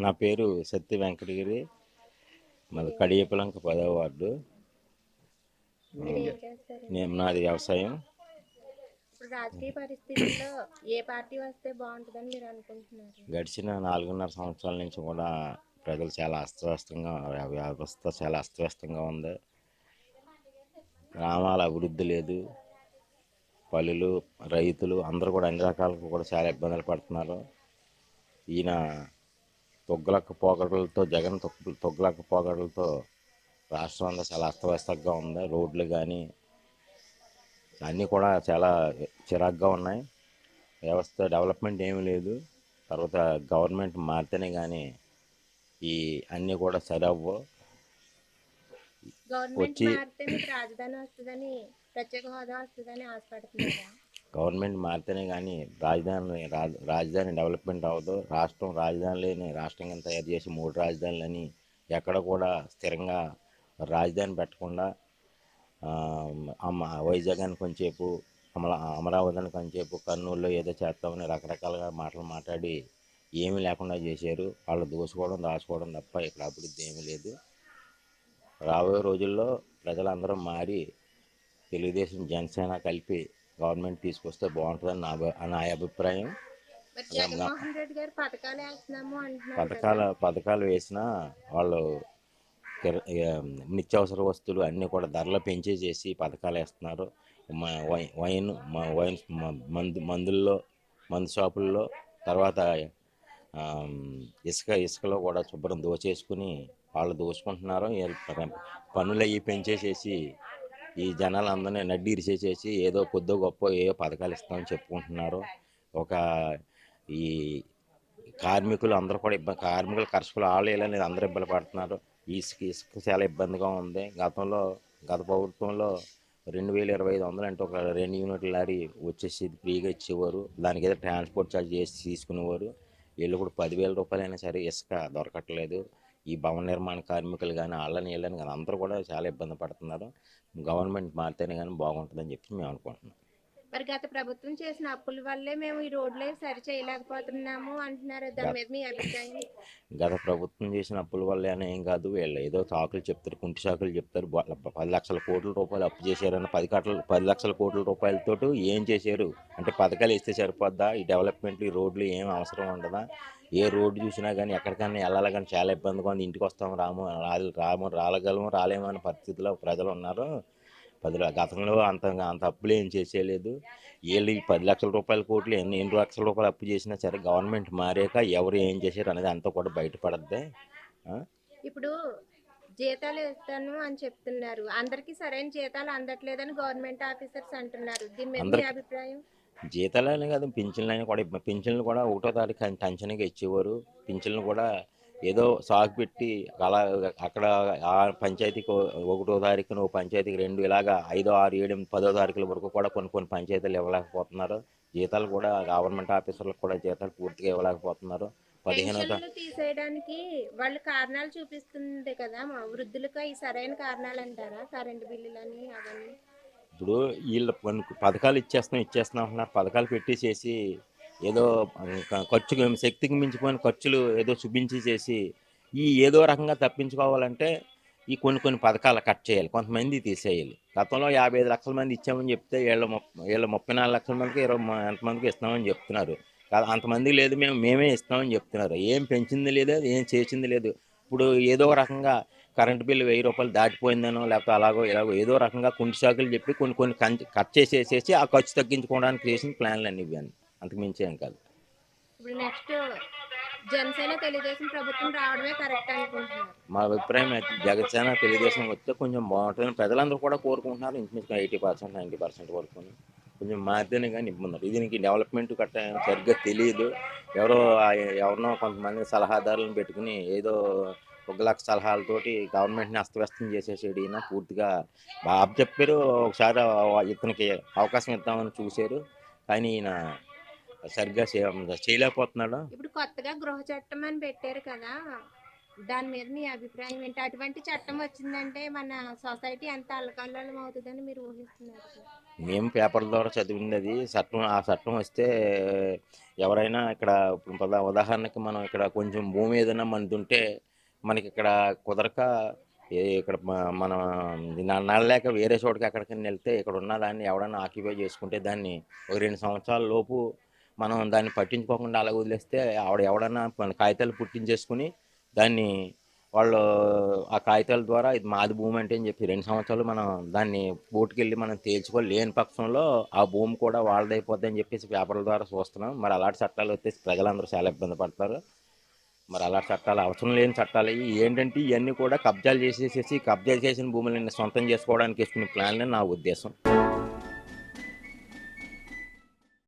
నా పేరు సత్య వెంకటగిరి. మాది కడియపలంక పదవ వార్డు. నేను నాది వ్యవసాయం. ఇప్పుడు రాజకీయ పరిస్థితుల్లో ఏ పార్టీ వస్తే బాగుంటుందని మీరు అనుకుంటున్నారు? గడిచిన నాలుగున్నర సంవత్సరాల నుంచి కూడా ప్రజలు చాలా అస్తవ్యస్తంగా వ్య- వ్యవస్థ చాలా అస్తవ్యస్తంగా ఉంది. గ్రామాల అభివృద్ధి లేదు. పల్లెలు రైతులు అందరూ కూడా అన్ని రకాలకు కూడా చాలా ఇబ్బందులు పడుతున్నారు. ఈయన తొగ్గులక్క పోగడలతో జగన్ తొగ్గు తొగ్గులక్క పోగడలతో రాష్ట్రం అంతా చాలా అస్తవ్యస్తంగా ఉంది. రోడ్లు కానీ అన్నీ కూడా చాలా చిరాగ్గా ఉన్నాయి. వ్యవస్థ డెవలప్మెంట్ ఏమీ లేదు. తర్వాత గవర్నమెంట్ మారితేనే కానీ ఈ అన్నీ కూడా సరవ్వు వచ్చి- రాజధాని వస్తుందని ప్రత్యేక హోదా వస్తుందని ఆశపడుతున్నారా? గవర్నమెంట్ మారితేనే కానీ రాజధాని రాజధాని డెవలప్మెంట్ అవ్వదు రాష్ట్రం రాజధాని లేని రాష్ట్రం కింద తయారు చేసి మూడు రాజధానులని ఎక్కడ కూడా స్థిరంగా రాజధాని పెట్టకుండా వైజాగ్ అని కొంచెంసేపు అమల అమరావతి అని కొంచెంసేపు కర్నూలులో ఏదో చేస్తామని రకరకాలుగా మాటలు మాట్లాడి ఏమీ లేకుండా చేశారు. వాళ్ళు దోసుకోవడం దాచుకోవడం తప్ప ఇక్కడ అభివృద్ధి ఏమీ లేదు. రాబోయే రోజుల్లో ప్రజలందరూ మారి తెలుగుదేశం జనసేన కలిపి గవర్నమెంట్ తీసుకొస్తే బాగుంటుందని నా నా అభిప్రాయం. పథకాలు. పథకాల వేసినా వాళ్ళు నిత్యావసర వస్తువులు అన్నీ కూడా ధరలు పెంచేసేసి పథకాలు వేస్తున్నారు. వైన్ మ- వైన్ మందు మందుల్లో మందు షాపుల్లో తర్వాత ఇసుక ఇసుకలో కూడా శుభ్రం దోచేసుకుని వాళ్ళు దోచుకుంటున్నారు. ఈ ప- పన్నులు అవి పెంచేసేసి ఈ జనాలందరినీ నడ్డి ఇరిచేసేసి ఏదో కొద్దో గొప్ప ఏదో పథకాలు ఇస్తామని చెప్పుకుంటున్నారు. ఒక ఈ కార్మికులు అందరూ కూడా ఇబ్బంది కార్మికులు కర్షకులు వాళ్ళు ఇలా అందరూ ఇబ్బంది పడుతున్నారు. ఇసుక ఇసుక చాలా ఇబ్బందిగా ఉంది. గతంలో గత ప్రభుత్వంలో రెండు వేల ఇరవై ఐదు వందలు అంటే ఒక రెండు యూనిట్ల లారీ వచ్చేసి ఫ్రీగా ఇచ్చేవారు. దానికి ఏదో ట్రాన్స్పోర్ట్ ఛార్జ్ చేసి తీసుకునేవారు. వీళ్ళు కూడా పదివేల రూపాయలైనా సరే ఇసుక దొరకట్లేదు. ఈ భవన నిర్మాణ కార్మికులు కానీ వాళ్ళని వీళ్ళని కానీ అందరూ కూడా చాలా ఇబ్బంది పడుతున్నారు. గవర్నమెంట్ మారితేనే కానీ బాగుంటుందని చెప్పి మేము అనుకుంటున్నాం. మరి గత ప్రభుత్వం చేసిన అప్పుల వల్లే మేము ఈ రోడ్లే సరి చేయలేకపోతున్నాము అంటున్నారు. దాని మీద మీ అభిప్రాయం గత ప్రభుత్వం చేసిన అప్పుల వల్ల అని ఏం కాదు. వీళ్ళు ఏదో సాకులు చెప్తారు కుంటి సాకులు చెప్తారు. పది లక్షల కోట్ల రూపాయలు అప్పు చేశారని పది కట్ల పది లక్షల కోట్ల రూపాయలతో ఏం చేశారు? అంటే పథకాలు ఇస్తే సరిపోద్దా? ఈ డెవలప్మెంట్ ఈ రోడ్లు ఏం అవసరం ఉండదా? ఏ రోడ్డు చూసినా కానీ ఎక్కడికైనా వెళ్ళాలి కానీ చాలా ఇబ్బందిగా ఉంది. ఇంటికి వస్తాము రాము రాము రాలగలము రాలేము అనే పరిస్థితిలో ప్రజలు ఉన్నారు. పది గతంలో అంత అంత అప్పులు ఏం చేసేయలేదు. వీళ్ళు ఈ పది లక్షల రూపాయల కోట్లు ఎన్ని ఎన్ని లక్షల రూపాయలు అప్పు చేసినా సరే గవర్నమెంట్ మారాక ఎవరు ఏం చేశారు అనేది అంతా కూడా బయటపడద్ది? ఇప్పుడు జీతాలు ఇస్తాను అని చెప్తున్నారు. అందరికీ సరైన జీతాలు అందట్లేదని గవర్నమెంట్ ఆఫీసర్స్ అంటున్నారు. దీని మీద అభిప్రాయం? జీతాలనే కాదు పింఛన్లు కూడా పింఛన్లు కూడా ఒకటో తారీఖు టెన్- టెన్షన్గా ఇచ్చేవారు. పింఛన్లు కూడా ఏదో సాగు పెట్టి అలా అక్కడ ఆ పంచాయతీకి ఒకటో తారీఖున ఒక పంచాయతీకి రెండు ఇలాగా ఐదో ఆరు ఏడు పదో తారీఖుల వరకు కూడా కొన్ని కొన్ని పంచాయతీలు ఇవ్వలేకపోతున్నారు. జీతాలు కూడా గవర్నమెంట్ ఆఫీసర్లకు కూడా జీతాలు పూర్తిగా ఇవ్వలేకపోతున్నారు. పదిహేనో తీసేయడానికి వాళ్ళు కారణాలు చూపిస్తుంది కదా మా వృద్ధులకు ఈ సరైన కారణాలు అంటారా? కరెంటు బిల్లులని అవన్నీ? ఇప్పుడు వీళ్ళు పథకాలు ఇచ్చేస్తున్నాం ఇచ్చేస్తున్నాం అంటున్నారు. పథకాలు పెట్టేసేసి ఏదో ఖర్చుకు శక్తికి మించిపోయిన ఖర్చులు ఏదో చూపించి చేసి ఈ ఏదో రకంగా తప్పించుకోవాలంటే ఈ కొన్ని కొన్ని పథకాలు కట్ చేయాలి. కొంతమంది తీసేయాలి. గతంలో యాభై ఐదు లక్షల మంది ఇచ్చామని చెప్తే వీళ్ళ ముప్ప వీళ్ళ ముప్పై నాలుగు లక్షల మందికి ఇరవై ఎంతమందికి ఇస్తామని చెప్తున్నారు. కాదు అంతమంది లేదు మేము మేమే ఇస్తామని చెప్తున్నారు. ఏం పెంచింది లేదు ఏం చేసింది లేదు. ఇప్పుడు ఏదో రకంగా కరెంట్ బిల్లు వెయ్యి రూపాయలు దాటిపోయిందనో లేకపోతే అలాగో ఇలాగో ఏదో రకంగా కుంటి సాకులు చెప్పి కొన్ని కొన్ని కం- కట్ చేసేసేసి ఆ ఖర్చు తగ్గించుకోవడానికి చేసిన ప్లాన్లు అన్ని ఇవ్వండి అంతకు మించి ఏం కాదు. ఇప్పుడు నెక్స్ట్ జనసేన తెలుగుదేశం ప్రభుత్వం రావడమే కరెక్ట్ అనుకుంటున్నారు. మా అభిప్రాయం అయితే జగత్సేన తెలుగుదేశం వస్తే కొంచెం బాగుంటుందని ప్రజలందరూ కూడా కోరుకుంటున్నారు. ఇంచుమించుగా ఎయిటీ పర్సెంట్ నైంటీ పర్సెంట్ వరకు కొంచెం మారితేనే కానీ ఇబ్బంది దీనికి డెవలప్మెంట్ కట్ట సరిగ్గా తెలియదు. ఎవరో ఎవరినో కొంతమంది సలహాదారులను పెట్టుకుని ఏదో ఒక లక్ష సలహాలతోటి గవర్నమెంట్ని అస్తవ్యస్తం చేసేసాడు ఈయన. పూర్తిగా బాబు చెప్పారు. ఒకసారి ఇతనికి అవకాశం ఇద్దామని చూశారు. కానీ ఈయన సరిగ్గా చేయలేకపోతున్నాడు. ఇప్పుడు కొత్తగా గృహ చట్టం అని పెట్టారు కదా దాని మీద మీ అభిప్రాయం ఏంటి? అటువంటి చట్టం వచ్చిందంటే మన సొసైటీ ఎంత అల్లకల్లోలం అవుతుందని మీరు ఊహిస్తున్నారు మేము పేపర్ ద్వారా చదివింది అది చట్టం ఆ చట్టం వస్తే ఎవరైనా ఇక్కడ ఇప్పుడు ఉదా- ఉదాహరణకి మనం ఇక్కడ కొంచెం భూమి ఏదైనా మనది ఉంటే మనకి ఇక్కడ కుదరక ఏ ఇక్కడ మన నడలేక వేరే చోటుకి ఎక్కడికైనా వెళ్తే ఇక్కడ ఉన్న దాన్ని ఎవడైనా ఆక్యుపై చేసుకుంటే దాన్ని ఒక రెండు సంవత్సరాల లోపు మనం దాన్ని పట్టించుకోకుండా అలా వదిలేస్తే ఆవిడ ఎవడన్నా మన కాగితాలు పుట్టించేసుకుని దాన్ని వాళ్ళు ఆ కాగితాల ద్వారా ఇది మాది భూమి అంటే అని చెప్పి రెండు సంవత్సరాలు మనం దాన్ని బోటుకెళ్ళి మనం తేల్చుకోలేని పక్షంలో ఆ భూమి కూడా వాళ్ళదైపోద్ది అని చెప్పేసి పేపర్ల ద్వారా చూస్తున్నాం. మరి అలాంటి చట్టాలు వస్తే ప్రజలందరూ చాలా ఇబ్బంది పడతారు. మరి అలాంటి చట్టాలు అవసరం లేని చట్టాలు ఏంటంటే ఇవన్నీ కూడా కబ్జాలు చేసేసేసి కబ్జాలు చేసిన భూములని సొంతం చేసుకోవడానికి వేసుకునే ప్లాన్లే నా ఉద్దేశం.